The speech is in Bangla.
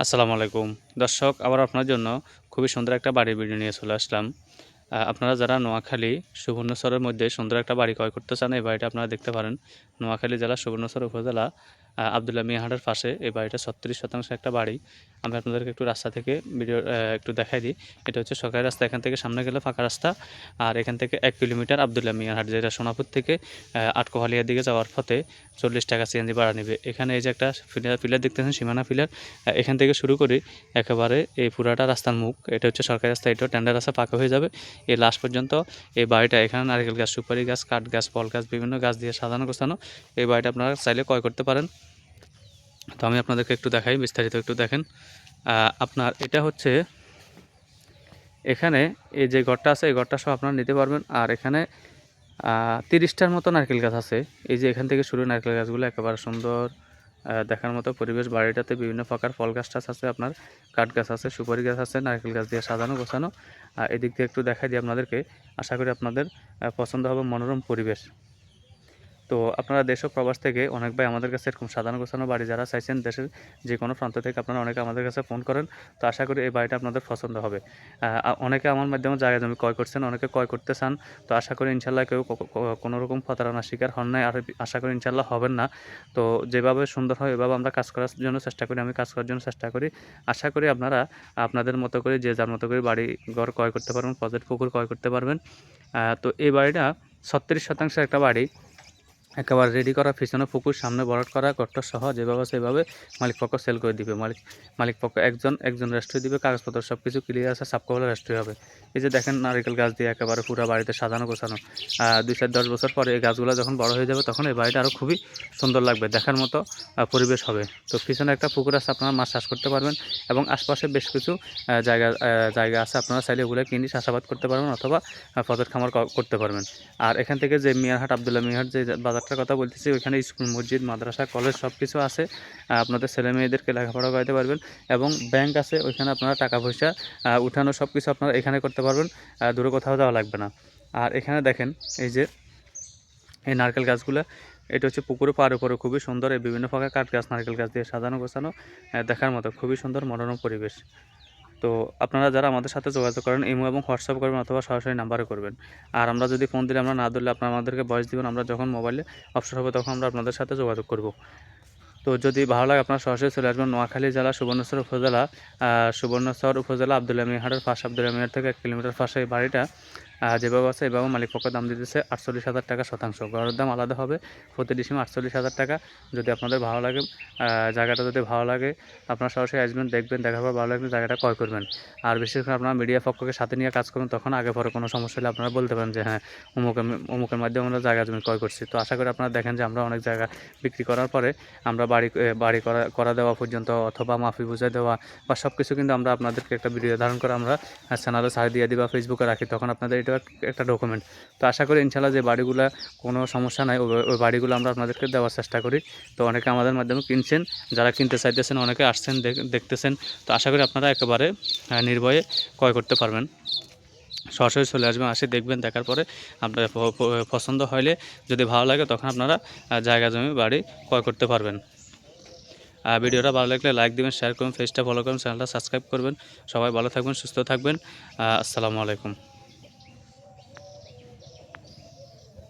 আসসালামু আলাইকুম। দর্শক, আবার আপনার জন্য খুবই সুন্দর একটা বাড়ির ভিডিও নিয়ে চলে আসলাম। আপনারা যারা নোয়াখালী, সুবর্ণচরের মধ্যে সুন্দর একটা বাড়ি ক্রয় করতে চান, এই বাড়িটা আপনারা দেখতে পারেন। নোয়াখালী জেলা, সুবর্ণচর উপজেলা। আবদুল্লাহ মিয়াহাটের পাশে এই বাড়িটা ছত্রিশ শতাংশ একটা বাড়ি। আমি আপনাদেরকে একটু রাস্তা থেকে ভিডিও একটু দেখাই দিই। এটা হচ্ছে সরকারি রাস্তা, এখান থেকে সামনে গেলে ফাঁকা রাস্তা। আর এখান থেকে এক কিলোমিটার আবদুল্লাহ মিয়াহাট, যেটা সোনাপুর থেকে আটকোহালিয়ার দিকে যাওয়ার পথে চল্লিশ টাকা সিএনজি ভাড়া নেবে। এখানে এই যে একটা ফিলার ফিলার দেখতেছেন, সীমানা ফিলার এখান থেকে শুরু করে, একেবারে এই পুরাটা রাস্তার মুখ। এটা হচ্ছে সরকারি রাস্তা, এটাও টেন্ডার রাস্তা পাকা হয়ে যাবে। এই লাস্ট পর্যন্ত এই বাড়িটা, এখানে নারকেল গাছ, সুপারি গাছ, কাঠ গাছ, ফল গাছ, বিভিন্ন গাছ দিয়ে সাজানো গোছানো, এই বাড়িটা আপনারা চাইলে ক্রয় করতে পারেন। তো আমি আপনাদেরকে একটু দেখাই, বিস্তারিত একটু দেখেন। আপনার এটা হচ্ছে এখানে এই যে ঘরটা আছে, এই ঘরটা সব আপনারা নিতে পারবেন। আর এখানে তিরিশটার মতো নারকেল গাছ আছে। এই যে এখান থেকে শুরু নারকেল গাছগুলো, একেবারে সুন্দর দেখার মতো পরিবেশ। বাড়িটাতে বিভিন্ন প্রকার ফল গাছ টাছ আছে আপনার, কাঠ গাছ আছে, সুপারি গাছ আছে, নারকেল গাছ দিয়ে সাজানো, গোছানো। আর এদিক দিয়ে একটু দেখাই দিই আপনাদেরকে। আশা করি আপনাদের পছন্দ হবে মনোরম পরিবেশ। তো আপনারা দেশ ও প্রবাস থেকে অনেক ভাই আমাদের কাছে এরকম সাধারণ গোছানো বাড়ি যারা চাইছেন, দেশের যে কোনো প্রান্ত থেকে আপনারা অনেকে আমাদের কাছে ফোন করেন। তো আশা করি এই বাড়িটা আপনাদের পছন্দ হবে। অনেকে আমার মাধ্যমে জায়গা জমি ক্রয় করছেন, অনেকে ক্রয় করতে চান। তো আশা করি ইনশাল্লাহ কেউ ক- ক- কোনো রকম প্রতারণার শিকার হন নাই। আর আশা করি ইনশাল্লাহ হবেন না। তো যেভাবে সুন্দর হয়, এভাবে আমরা কাজ করার জন্য চেষ্টা করি, আমি কাজ করার জন্য চেষ্টা করি। আশা করি আপনারা আপনাদের মতো করে, যে যার মতো করে বাড়ি ঘর ক্রয় করতে পারবেন প্রজেক্ট পুকুর ক্রয় করতে পারবেন। তো এই বাড়িটা ছত্রিশ শতাংশ একটা বাড়ি। একেবারে রেডি করা, পিছনে পুকুর, সামনে বরট করা গর্ত সহ যেভাবে সেভাবে মালিক পক্ষ সেল করে দিবে। মালিক মালিক পক্ষ একজন একজন রেস্ট্রি দিবে, কাগজপত্র সব কিছু ক্লিয়ার আছে সাবকবলা রেস্ট্রি হবে। এই যে দেখেন নারিকেল গাছ দিয়ে একেবারে পুরো বাড়িতে সাজানো, গোছানো। দুই চার দশ বছর পরে এই গাছগুলো যখন বড় হয়ে যাবে, তখন এই বাড়িটা আরও খুবই সুন্দর লাগবে, দেখার মতো পরিবেশ হবে। তো পিছনে একটা পুকুর আছে, আপনারা মাছ চাষ করতে পারবেন এবং আশপাশে বেশ কিছু জায়গা জায়গা আছে, আপনারা চাইলে ওগুলো কিনে চাষাবাদ করতে পারবেন অথবা ফজর খামার করতে পারবেন। আর এখান থেকে যে মিয়ারহাট, আবদুল্লাহ মিয়ারহাট যে বাজারটার কথা বলতেছি, ওইখানে স্কুল, মসজিদ, মাদ্রাসা, কলেজ সব কিছু আছে আপনাদের ছেলে মেয়েদেরকে লেখাপড়া করাতে পারবেন এবং ব্যাংক আছে, ওইখানে আপনারা টাকা পয়সা উঠানো সব কিছু আপনারা এখানে করতে পারবেন। দূরে কোথাও যাওয়া লাগবে না। আর এখানে দেখেন, এই যে এই নারকেল গাছগুলো, এটা হচ্ছে পুকুরে পার উপরে, খুবই সুন্দর। এই বিভিন্ন প্রকার কাঠ গাছ নারকেল গাছ দিয়ে সাজানো গোছানো দেখার মতো, খুবই সুন্দর, মনোরম পরিবেশ। তো আপনারা যারা আমাদের সাথে যোগাযোগ করেন, ইমো এবং হোয়াটসঅ্যাপ করবেন অথবা সরাসরি নাম্বারে করবেন। আর আমরা যদি ফোন দিলে আমরা না ধরলে আপনারা আমাদেরকে বয়স দিবেন, আমরা যখন মোবাইলে অপশন হবে তখন আমরা আপনাদের সাথে যোগাযোগ করব। তো যদি ভালো লাগে আপনারা সরাসরি চলে আসবেন নোয়াখালী জেলা সুবর্ণচর উপজেলা সুবর্ণচর উপজেলা আবদুল্লাহ মিহারের ফাঁস আবদুল্লাহ মিহার থেকে এক কিলোমিটার ফাঁসে এই বাড়িটা। যেভাবে আছে, এভাবে মালিক পক্ষ দাম দিতেছে আটচল্লিশ হাজার টাকা শতাংশ। ঘরের দাম আলাদা হবে, প্রতি ডিসিমে আটচল্লিশ হাজার টাকা। যদি আপনাদের ভালো লাগে জায়গাটা যদি ভালো লাগে, আপনারা সরাসরি আসবেন, দেখবেন, দেখার পর ভালো লাগলে জায়গাটা ক্রয় করবেন। আর বিশেষ করে আপনারা মিডিয়া পক্ষকে সাথে নিয়ে কাজ করুন, তখন আগে পরে কোনো সমস্যা হলে আপনারা বলতে পারেন যে হ্যাঁ অমুকের অমুকের মাধ্যমে আমরা জায়গা জমি ক্রয় করছি। তো আশা করি আপনারা দেখেন যে, আমরা অনেক জায়গা বিক্রি করার পরে আমরা বাড়ি বাড়ি করা করা দেওয়া পর্যন্ত, অথবা মাফি বুঝে দেওয়া বা সব কিছু কিন্তু আমরা আপনাদেরকে একটা ভিডিও ধারণ করে আমরা চ্যানেলে ছাড় দিয়ে দিই বা ফেসবুকে রাখি, তখন আপনাদের এটা একটা ডকুমেন্ট তো আশা করি ইনশাল্লাহ যে বাড়িগুলো কোনো সমস্যা নাই, ওই- বাড়িগুলো আমরা আপনাদেরকে দেওয়ার চেষ্টা করি। তো অনেকে আমাদের মাধ্যমে কিনছেন, যারা কিনতে চাইতেছেন, অনেকে আসছেন, দেখ- দেখতেছেন। তো আশা করি আপনারা একেবারে নির্ভয়ে ক্রয় করতে পারবেন। সরাসরি চলে আসবেন, আসে দেখবেন, দেখার পরে আপনার পছন্দ হলে যদি ভালো লাগে তখন আপনারা জায়গা জমি, বাড়ি ক্রয় করতে পারবেন। আর ভিডিওটা ভালো লাগলে লাইক দিবেন শেয়ার করবেন পেজটা ফলো করবেন চ্যানেলটা সাবস্ক্রাইব করবেন। সবাই ভালো থাকবেন, সুস্থ থাকবেন। আসসালামু আলাইকুম।